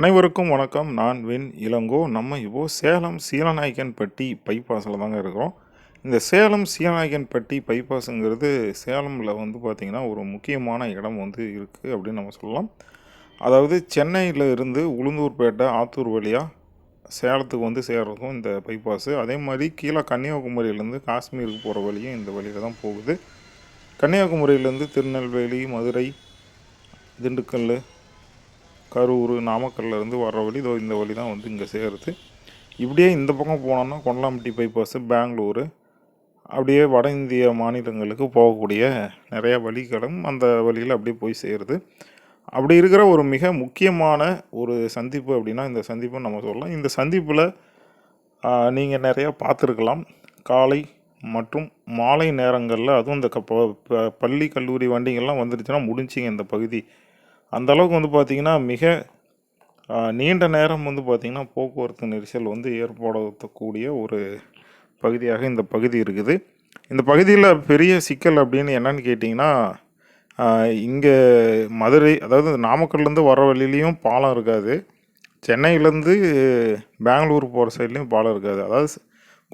அனைவருக்கும் வணக்கம். நான் வெண் இளங்கோ. நம்ம இப்போ சேலம் சீலநாயக்கன்பட்டி பைபாஸில் தாங்க இருக்கிறோம். இந்த சேலம் சீலநாயக்கன்பட்டி பைபாஸுங்கிறது சேலமில் வந்து பார்த்திங்கன்னா ஒரு முக்கியமான இடம் வந்து இருக்குது அப்படின்னு நம்ம சொல்லலாம். அதாவது சென்னையில் இருந்து உளுந்தூர்பேட்டை ஆத்தூர் வழியாக சேலத்துக்கு வந்து சேர்றதுக்கும் இந்த பைபாஸு அதே மாதிரி கீழே கன்னியாகுமரியிலேருந்து காஷ்மீருக்கு போகிற வழியும் இந்த வழியில் தான் போகுது. கன்னியாகுமரியிலேருந்து திருநெல்வேலி மதுரை திண்டுக்கல் கரூர் நாமக்கல்லேருந்து வர்ற வழி இதோ இந்த வழி தான் வந்து இங்கே சேருது. இப்படியே இந்த பக்கம் போனோம்னா கொண்டலாம்பட்டி பைபாஸு பெங்களூரு அப்படியே வட இந்திய மாநிலங்களுக்கு போகக்கூடிய நிறைய வழிகளும் அந்த வழியில் அப்படியே போய் சேருது. அப்படி இருக்கிற ஒரு மிக முக்கியமான ஒரு சந்திப்பு அப்படின்னா இந்த சந்திப்புன்னு நம்ம சொல்லலாம். இந்த சந்திப்பில் நீங்கள் நிறையா பார்த்துருக்கலாம். காலை மற்றும் மாலை நேரங்களில் அதுவும் இந்த க ப- ப- பள்ளி கல்லூரி வண்டிங்கள்லாம் வந்துருச்சுன்னா முடிஞ்சிங்க இந்த பகுதி. அந்த அளவுக்கு வந்து பார்த்திங்கன்னா மிக நீண்ட நேரம் வந்து பார்த்திங்கன்னா போக்குவரத்து நெரிசல் வந்து ஏற்படுத்தக்கூடிய ஒரு பகுதியாக இந்த பகுதி இருக்குது. இந்த பகுதியில் பெரிய சிக்கல் அப்படின்னு என்னன்னு கேட்டிங்கன்னா இங்கே மதுரை அதாவது நாமக்கல்லேருந்து வர வழியிலையும் பாலம் இருக்காது. சென்னையிலேருந்து பெங்களூர் போகிற சைட்லேயும் பாலம் இருக்காது. அதாவது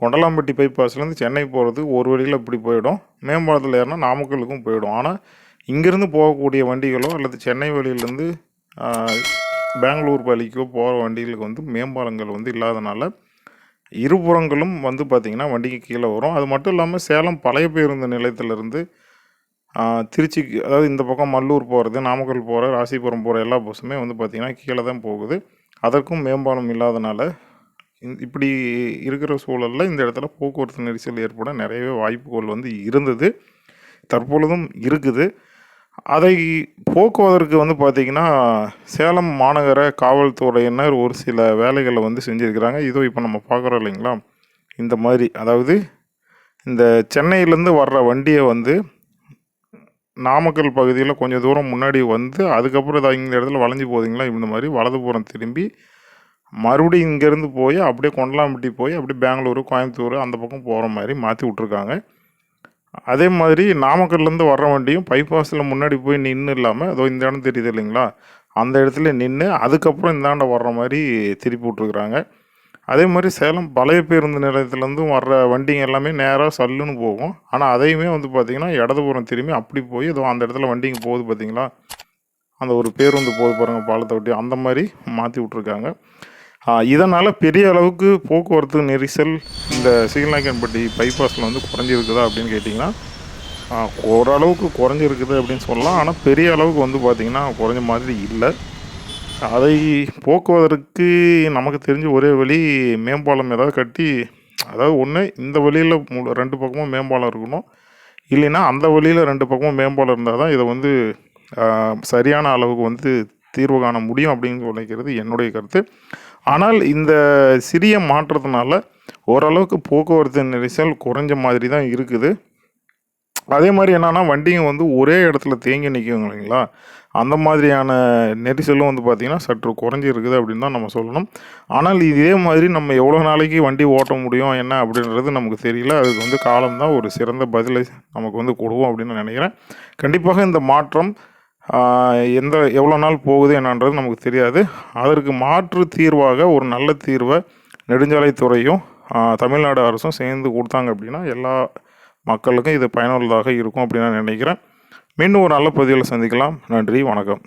கொண்டலாம்பட்டி பைபாஸ்லேருந்து சென்னை போகிறது ஒரு வழியில் இப்படி போயிடும். மேம்பாலத்தில் ஏறினா நாமக்கலுக்கும் போயிடும். ஆனால் இங்கேருந்து போகக்கூடிய வண்டிகளோ அல்லது சென்னை வழியிலேருந்து பெங்களூர் வழிக்கோ போகிற வண்டிகளுக்கு வந்து மேம்பாலங்கள் வந்து இல்லாதனால இருபுறங்களும் வந்து பார்த்திங்கன்னா வண்டிக்கு கீழே வரும். அது மட்டும் இல்லாமல் சேலம் பழைய பேருந்து நிலையத்திலிருந்து திருச்சிக்கு அதாவது இந்த பக்கம் மல்லூர் போகிறது நாமக்கல் போகிற ராசிபுரம் போகிற எல்லா பஸ்ஸுமே வந்து பார்த்திங்கன்னா கீழே தான் போகுது. அதற்கும் மேம்பாலம் இல்லாதனால இப்படி இருக்கிற சூழலில் இந்த இடத்துல போக்குவரத்து நெரிசல் ஏற்பட நிறையவே வாய்ப்புகள் வந்து இருந்தது. தற்பொழுதும் இருக்குது. அதை போக்குவதற்கு வந்து பார்த்திங்கன்னா சேலம் மாநகர காவல்துறையினர் ஒரு சில வேலைகளை வந்து செஞ்சுருக்கிறாங்க. இதோ இப்போ நம்ம பார்க்குறோம் இல்லைங்களா? இந்த மாதிரி அதாவது இந்த சென்னையிலேருந்து வர்ற வண்டியை வந்து நாமக்கல் பகுதியில் கொஞ்சம் தூரம் முன்னாடி வந்து அதுக்கப்புறம் இதை இந்த இடத்துல வளைஞ்சு போதிங்களா இந்த மாதிரி வலதுபுறம் திரும்பி மறுபடியும் இங்கேருந்து போய் அப்படியே கொண்டலாம்பட்டி போய் அப்படியே பெங்களூரு கோயம்புத்தூர் அந்த பக்கம் போகிற மாதிரி மாற்றி விட்ருக்காங்க அதே மாதிரி நாமக்கல்லேருந்து வர்ற வண்டியும் பைபாஸில் முன்னாடி போய் நின்று இல்லாமல் அதோ இந்த இடம் தெரியுது இல்லைங்களா? அந்த இடத்துல நின்று அதுக்கப்புறம் இந்தாண்ட வர்ற மாதிரி திருப்பி விட்ருக்குறாங்க அதே மாதிரி சேலம் பழைய பேருந்து நிலையத்துலேருந்தும் வர்ற வண்டிங்க எல்லாமே நேராக சல்லுன்னு போகும். ஆனால் அதையுமே வந்து பார்த்திங்கன்னா இடதுபுறம் திரும்பி அப்படி போய் ஏதோ அந்த இடத்துல வண்டிங்க போகுது பார்த்திங்களா அந்த ஒரு பேருந்து போகுது பாருங்கள் பாலத்தை ஒட்டி அந்த மாதிரி மாற்றி விட்ருக்காங்க இதனால் பெரிய அளவுக்கு போக்குவரத்து நெரிசல் இந்த சீலநாயக்கன்பட்டி பைபாஸில் வந்து குறைஞ்சிருக்குதா அப்படின்னு கேட்டிங்கன்னா ஓரளவுக்கு குறைஞ்சிருக்குது அப்படின்னு சொல்லலாம். ஆனால் பெரிய அளவுக்கு வந்து பார்த்திங்கன்னா குறைஞ்ச மாதிரி இல்லை. அதை போக்குவதற்கு நமக்கு தெரிஞ்ச ஒரே வழி மேம்பாலம் ஏதாவது கட்டி அதாவது ஒன்று இந்த வழியில் ரெண்டு பக்கமும் மேம்பாலம் இருக்கணும். இல்லைன்னா அந்த வழியில் ரெண்டு பக்கமும் மேம்பாலம் இருந்தால் தான் இதை வந்து சரியான அளவுக்கு வந்து தீர்வு காண முடியும் அப்படின்னு நினைக்கிறது என்னுடைய கருத்து. ஆனால் இந்த சிறிய மாற்றத்தினால ஓரளவுக்கு போக்குவரத்து நெரிசல் குறைஞ்ச மாதிரி தான் இருக்குது. அதே மாதிரி என்னென்னா வண்டிங்க வந்து ஒரே இடத்துல தேங்கி நிற்கும் இல்லைங்களா? அந்த மாதிரியான நெரிசலும் வந்து பார்த்திங்கன்னா சற்று குறைஞ்சி இருக்குது அப்படின்னு தான் நம்ம சொல்லணும். ஆனால் இதே மாதிரி நம்ம எவ்வளோ நாளைக்கு வண்டி ஓட்ட முடியும் என்ன அப்படின்றது நமக்கு தெரியல. அதுக்கு வந்து காலம்தான் ஒரு சிறந்த பதிலை நமக்கு வந்து கொடுக்கும் அப்படின்னு நினைக்கிறேன். கண்டிப்பாக இந்த மாற்றம் எந்த எவ்வளோ நாள் போகுது என்னன்றது நமக்கு தெரியாது. அதற்கு மாற்று தீர்வாக ஒரு நல்ல தீர்வை நெடுஞ்சாலைத்துறையும் தமிழ்நாடு அரசும் சேர்ந்து கொடுத்தாங்க அப்படின்னா எல்லா மக்களுக்கும் இது பயனுள்ளதாக இருக்கும் அப்படின்னு நான் நினைக்கிறேன். மீண்டும் ஒரு நல்ல பதிவில் சந்திக்கலாம். நன்றி வணக்கம்.